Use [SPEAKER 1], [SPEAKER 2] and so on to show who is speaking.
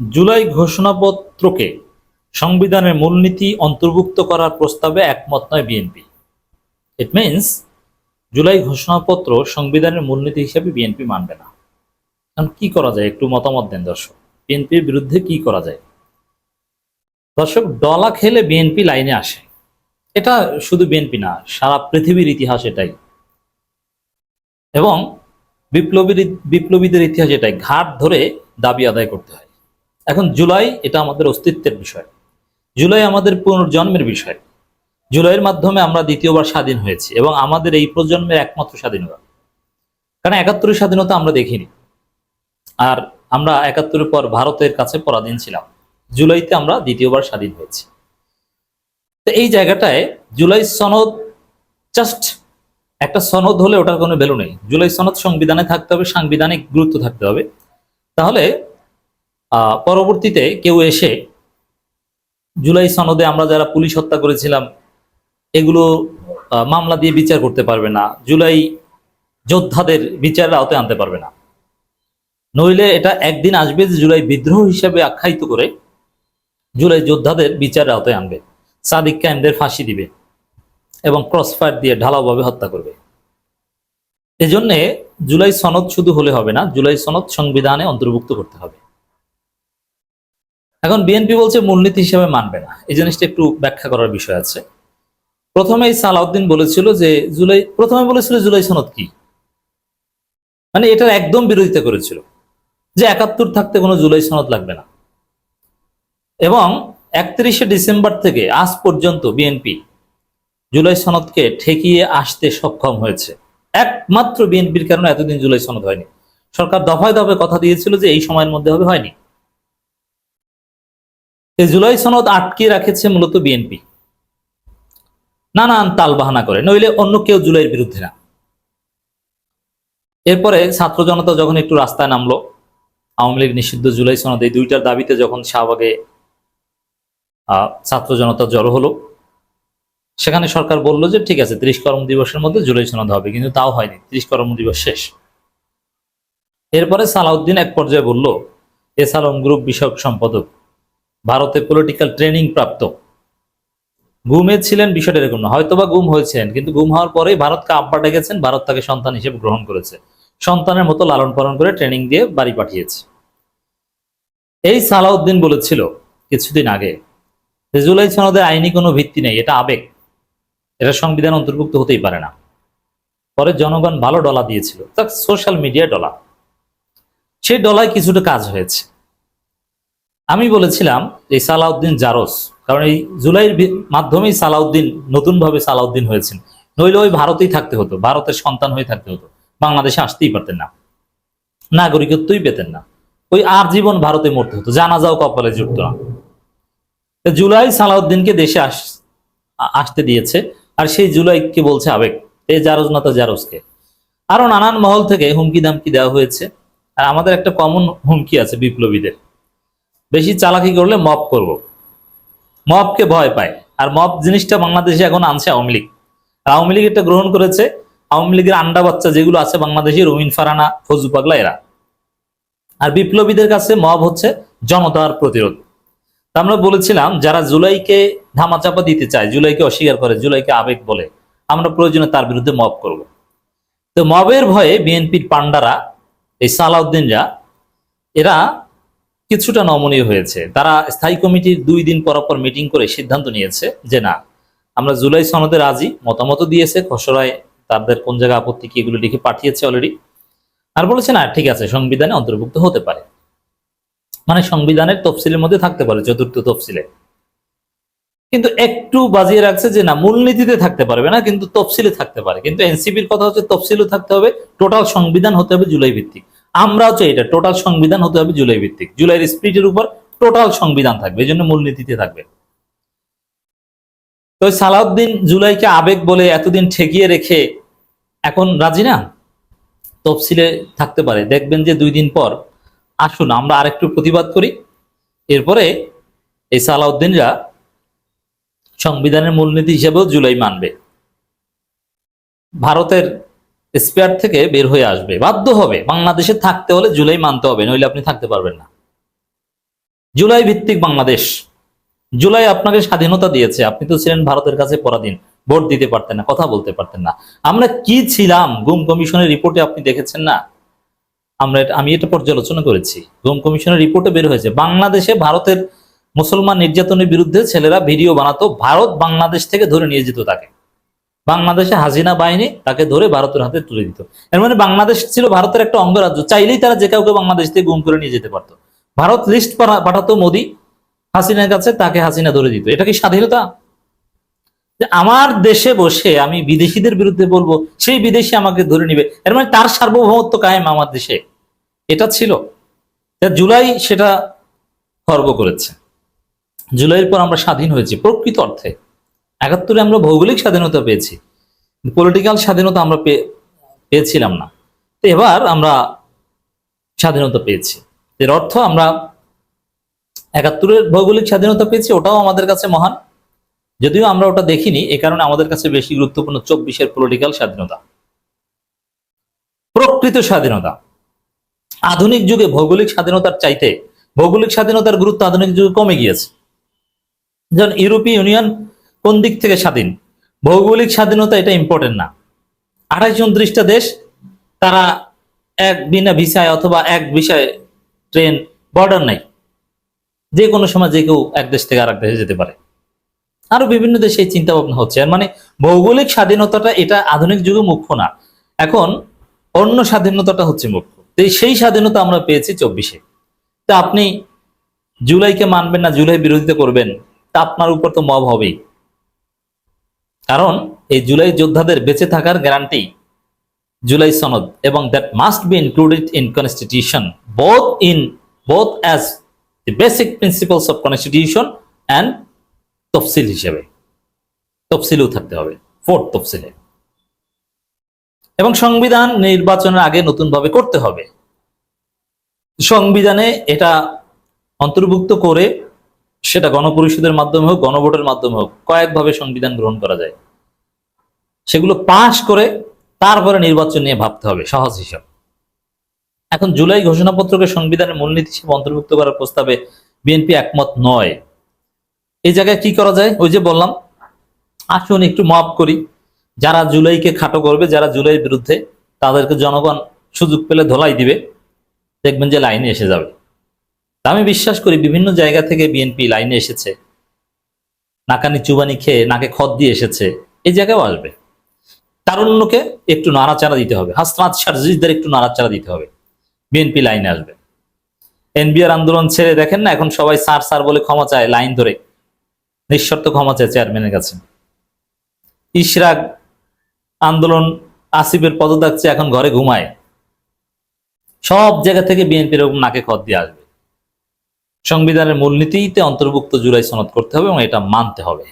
[SPEAKER 1] জুলাই ঘোষণাপত্রকে সংবিধানের মূলনীতি অন্তর্ভুক্ত করার প্রস্তাবে একমত নয় বিএনপি। ইট মিনস জুলাই ঘোষণাপত্র সংবিধানের মূলনীতি হিসেবে বিএনপি মানবে না। এখন কি করা যায়? একটু মতামত দেন দর্শক। বিএনপির বিরুদ্ধে কি করা যায়? দর্শক, ডলা খেলে বিএনপি লাইনে আসে। এটা শুধু বিএনপি না, সারা পৃথিবীর ইতিহাস এটাই। এবং বিপ্লবীর, বিপ্লবীদের ইতিহাস এটাই। ঘাট ধরে দাবি আদায় করতে হয়। এখন জুলাই এটা আমাদের অস্তিত্বের বিষয়। জুলাই আমাদের পুনর্জন্মের বিষয়। জুলাইয়ের মাধ্যমে আমরা দ্বিতীয়বার স্বাধীন হয়েছি এবং আমাদের এই প্রজন্মের একমাত্র স্বাধীনতা। কারণ একাত্তরের স্বাধীনতা আমরা দেখিনি। আর আমরা একাত্তরের পর ভারতের কাছে পরাধীন ছিলাম। জুলাইতে আমরা দ্বিতীয়বার স্বাধীন হয়েছি। তো এই জায়গাটায় জুলাই সনদ জাস্ট একটা সনদ হলে ওটার কোনো ভ্যালু নেই। জুলাই সনদ সংবিধানে থাকতে হবে, সাংবিধানিক গুরুত্ব থাকতে হবে। তাহলে পরবর্তীতে কেউ এসে জুলাই সনদে আমরা যারা পুলিশ হত্যা করেছিলাম, এগুলো মামলা দিয়ে বিচার করতে পারবে না। জুলাই যোদ্ধাদের বিচারের আওতায় আনতে পারবে না। নইলে এটা একদিন আসবে যে জুলাই বিদ্রোহ হিসেবে আখ্যায়িত করে জুলাই যোদ্ধাদের বিচারের আওতায় আনবে। সাদিক কায়েমদের ফাঁসি দিবে এবং ক্রস ফায়ার দিয়ে ঢালাওভাবে হত্যা করবে। এজন্যে জুলাই সনদ শুধু হলে হবে না, জুলাই সনদ সংবিধানে অন্তর্ভুক্ত করতে হবে। এখন বিএনপি বলছে মূলনীতি হিসেবে মানবে না। এই জিনিসটা একটু ব্যাখ্যা করার বিষয় আছে। প্রথমে সালাউদ্দিন বলেছিল যে জুলাই, প্রথমে বলেছিল জুলাই সনদ কি? মানে এটার একদম বিরোধিতা করেছিল যে একাত্তর থাকতে কোনো জুলাই সনদ লাগবে না। এবং একত্রিশে ডিসেম্বর থেকে আজ পর্যন্ত বিএনপি জুলাই সনদকে ঠেকিয়ে আসতে সক্ষম হয়েছে। একমাত্র বিএনপির কারণে এতদিন জুলাই সনদ হয়নি। সরকার দফায় দফায় কথা দিয়েছিল যে এই সময়ের মধ্যে হবে, হয়নি। জুলাই সনদ আটকে রাখেছে মূলত বিএনপি। নানান তালবাহানা করে, নইলে অন্য কেউ জুলাইয়ের বিরুদ্ধে না। এরপরে ছাত্র জনতা যখন একটু রাস্তায় নামলো, আওয়ামী লীগ নিষিদ্ধ জুলাই সনদ, এই দুইটার দাবিতে যখন শাহবাগে ছাত্র জনতা জড়ো হলো, সেখানে সরকার বলল যে, ঠিক আছে, ত্রিশ কর্ম দিবসের মধ্যে জুলাই সনদ হবে। কিন্তু তাও হয়নি, ত্রিশ কর্ম দিবস শেষ। এরপরে সালাউদ্দিন এক পর্যায়ে বলল এস আলম গ্রুপ বিষয়ক সম্পাদক ভারতে পলিটিক্যাল ট্রেনিং প্রাপ্ত। গুমে ছিলেন বিষয়টা এরকম না। হয়তোবা গুম হয়েছেন, কিন্তু গুম হওয়ার পরেই ভারতকে আব্বা ডেকেছেন, ভারত তাকে সন্তান হিসেবে গ্রহণ করেছে। সন্তানের মতো লালন পালন করে ট্রেনিং দিয়ে বাড়ি পাঠিয়েছে। এই সালাউদ্দিন বলেছিল কিছুদিন আগে জুলাই সনদের আইনি কোনো ভিত্তি নেই, এটা আবেগ। এটা সংবিধান অন্তর্ভুক্ত হতেই পারে না। পরে জনগণ ভালো ডলা দিয়েছিল। তা সোশ্যাল মিডিয়া ডলা। সেই ডলায় কিছুটা কাজ হয়েছে। আমি বলেছিলাম এই সালাউদ্দিন জারস, কারণ এই জুলাইয়ের মাধ্যমেই সালাউদ্দিন নতুনভাবে সালাউদ্দিন হয়েছেন। নইলে ওই ভারতেই থাকতে হতো, ভারতের সন্তান হয়ে থাকতে হতো। বাংলাদেশে আসতেই পারতেন না। নাগরিকত্বই পেতেন না। ওই আর জীবন ভারতে মরতে হতো। জানাজাও কপালে জুটতো না। জুলাই সালাউদ্দিনকে দেশে আস, আসতে দিয়েছে, আর সেই জুলাইকে বলছে আবেগ। এ জারজ না তো জারজকে আরও নানান মহল থেকে হুমকি দামকি দেওয়া হয়েছে। আর আমাদের একটা কমন হুমকি আছে বিপ্লবীদের। বেশি চালাকি করলে মপ করব। মবকে ভয় পায়। আর মব জিনিসটা বাংলাদেশে এখন আনছে আওয়ামী লীগ। আওয়ামী লীগ এটা গ্রহণ করেছে। আওয়ামী লীগের আন্ডা বাচ্চা যেগুলো আছে বাংলাদেশে রুমিন ফারানা ফজু পাগলা, এরা। আর বিপ্লবীদের কাছে মব হচ্ছে জনতার প্রতিরোধ। আমরা বলেছিলাম, যারা জুলাইকে ধামাচাপা দিতে চায়, জুলাইকে অস্বীকার করে, জুলাইকে আবেগ বলে, আমরা প্রয়োজনে তার বিরুদ্ধে মব করব। তো মবের ভয়ে বিএনপির পান্ডারা এই সালাউদ্দিনরা এরা কিছুটা নমনীয় হয়েছে। তারা স্থায়ী কমিটির দুই দিন পর পর মিটিং করে সিদ্ধান্ত নিয়েছে যে না, আমরা জুলাই সনদে রাজি মতামত দিয়েছে, খসড়ায় তাদের কোন জায়গায় আপত্তি কি এগুলো লিখে পাঠিয়েছে অলরেডি আর বলেছে, না, ঠিক আছে, সংবিধানে অন্তর্ভুক্ত হতে পারে। মানে সংবিধানের তফসিলের মধ্যে থাকতে পারে, চতুর্থ তফসিলে। কিন্তু একটু বাজিয়ে রাখছে যে না, মূলনীতিতে থাকতে পারবে না, কিন্তু তফসিলে থাকতে পারে। কিন্তু এনসিপির কথা হচ্ছে, তফসিলও থাকতে হবে, টোটাল সংবিধান হতে হবে জুলাই ভিত্তিক। আমরাও চাই এটা টোটাল সংবিধান হতে হবে জুলাই ভিত্তিক। জুলাইয়ের স্পিরিটের উপর টোটাল সংবিধান থাকবে, এই জন্য মূলনীতিতে থাকবে। তো সালাউদ্দিন জুলাইকে আবেগ বলে এতদিন ঠেকিয়ে রেখে এখন রাজি না? তফসিলে থাকতে পারে। দেখবেন যে দুই দিন পর আসুন, আমরা আরেকটু প্রতিবাদ করি। এরপরে এই সালাউদ্দিনরা সংবিধানের মূলনীতি হিসেবেও জুলাই মানবে। ভারতের স্পেয়ার থেকে বের হয়ে আসবে। বাধ্য হবে। বাংলাদেশে থাকতে হলে জুলাই মানতে হবে, নইলে আপনি থাকতে পারবেন না। জুলাই ভিত্তিক বাংলাদেশ। জুলাই আপনাকে স্বাধীনতা দিয়েছে। আপনি তো ছিলেন ভারতের কাছে পরাধীন। ভোট দিতে পারতেন না, কথা বলতে পারতেন না। আমরা কি ছিলাম? গুম কমিশনের রিপোর্টে আপনি দেখেছেন না? আমরা আমি এটা পর্যালোচনা করেছি। গুম কমিশনের রিপোর্টে বের হয়েছে। বাংলাদেশে ভারতের মুসলমান নির্যাতনের বিরুদ্ধে ছেলেরা ভিডিও বানাতো। ভারত বাংলাদেশ থেকে ধরে নিয়ে যেত তাকে। বাংলাদেশে হাসিনা বাহিনী তাকে ধরে ভারতের হাতে তুলে দিত। এর মানে বাংলাদেশ ছিল ভারতের একটা অঙ্গরাজ্য। চাইলেই তারা যে কাউকে বাংলাদেশ থেকে গুম করে নিয়ে যেতে পারতো। ভারত লিস্ট পাঠাতো মোদি, হাসিনার কাছে তাকে হাসিনা ধরে দিত। এটা কি স্বাধীনতা? আমার দেশে বসে আমি বিদেশিদের বিরুদ্ধে বলব, সেই বিদেশি আমাকে ধরে নিবে। এর মানে তার সার্বভৌমত্ব কায়েম আমার দেশে। এটা ছিল। জুলাই সেটা খর্ব করেছে। জুলাইয়ের পর আমরা স্বাধীন হয়েছি প্রকৃত অর্থে। একাত্তরে আমরা ভৌগোলিক স্বাধীনতা পেয়েছি। পলিটিক্যাল স্বাধীনতা আমরা পেয়েছিলাম না। তো এবার আমরা স্বাধীনতা পেয়েছি। এর অর্থ আমরা একাত্তরের ভৌগোলিক স্বাধীনতা পেয়েছি, ওটাও আমাদের কাছে মহান। যদিও আমরা ওটা দেখিনি, এ কারণে আমাদের কাছে বেশি গুরুত্বপূর্ণ চব্বিশের পলিটিক্যাল স্বাধীনতা। প্রকৃত স্বাধীনতা। আধুনিক যুগে ভৌগোলিক স্বাধীনতার চাইতে ভৌগোলিক স্বাধীনতার গুরুত্ব আধুনিক যুগে কমে গিয়েছে। যেমন ইউরোপীয় ইউনিয়ন কোন দিক থেকে স্বাধীন? ভৌগোলিক স্বাধীনতা এটা ইম্পর্টেন্ট না। আঠাইশ উনত্রিশটা দেশ, তারা এক বিনা ভিসায় অথবা এক বিষয়ে ট্রেন বর্ডার নাই। যে কোনো সময় যে কেউ এক দেশ থেকে আরেক দেশে যেতে পারে। আরও বিভিন্ন দেশে এই চিন্তা ভাবনা হচ্ছে। আর মানে ভৌগোলিক স্বাধীনতাটা এটা আধুনিক যুগে মুখ্য না। এখন অন্য স্বাধীনতাটা হচ্ছে মুখ্য। সেই স্বাধীনতা আমরা পেয়েছি চব্বিশে। তা আপনি জুলাইকে মানবেন না, জুলাই বিরোধিতা করবেন, তা আপনার উপর তো মব হবেই। কারণ এই জুলাই যোদ্ধাদের বেঁচে থাকার গ্যারান্টি জুলাই সনদ, এবং that must be included in constitution both in both as the basic principles of constitution and তফসিল হিসেবে। তফসিলেও থাকতে হবে ফোর্থ তফসিলে। এবং সংবিধান নির্বাচনের আগে নতুনভাবে করতে হবে। সংবিধানে এটা অন্তর্ভুক্ত করে সেটা গণপরিষদের মাধ্যমে হোক, গণভোটের মাধ্যমে হোক, কয়েকভাবে সংবিধান গ্রহণ করা যায়। সেগুলো পাশ করে তারপরে নির্বাচন নিয়ে ভাবতে হবে, সহজ হিসাব। এখন জুলাই ঘোষণাপত্রকে সংবিধানের মূলনীতি হিসেবে অন্তর্ভুক্ত করার প্রস্তাবে বিএনপি একমত নয়। এই জায়গায় কি করা যায়? ওই যে বললাম, আসুন একটু মাফ করি। যারা জুলাইকে খাটো করবে, যারা জুলাইয়ের বিরুদ্ধে, তাদেরকে জনগণ সুযোগ পেলে ধোলাই দিবে। দেখবেন যে লাইনে এসে যাবে। আমি বিশ্বাস করি বিভিন্ন জায়গা থেকে বিএনপি লাইনে এসেছে। নাকানি চুবানি খেয়ে নাকে খত দিয়ে এসেছে। এই জায়গায়ও আসবে। তারুণ্যকে একটু নাড়াচাড়া দিতে হবে। হাসনাত সার্জিসদের একটু নাড়াচাড়া দিতে হবে। বিএনপি লাইনে আসবে। এনবিআর আন্দোলন ছেড়ে দেখেন না, এখন সবাই সার সার বলে ক্ষমা চায়, লাইন ধরে। নিঃশর্ত ক্ষমা চায় চেয়ারম্যানের কাছে। ইশরাক আন্দোলন আসিফের পদত্যাগ এখন ঘরে ঘুমায়। সব জায়গা থেকে বিএনপির নাকে খত দিয়ে আসবে। সংবিধানের মূলনীতিতে অন্তর্ভুক্ত জুলাই সনদ করতে হবে এবং এটা মানতে হবে।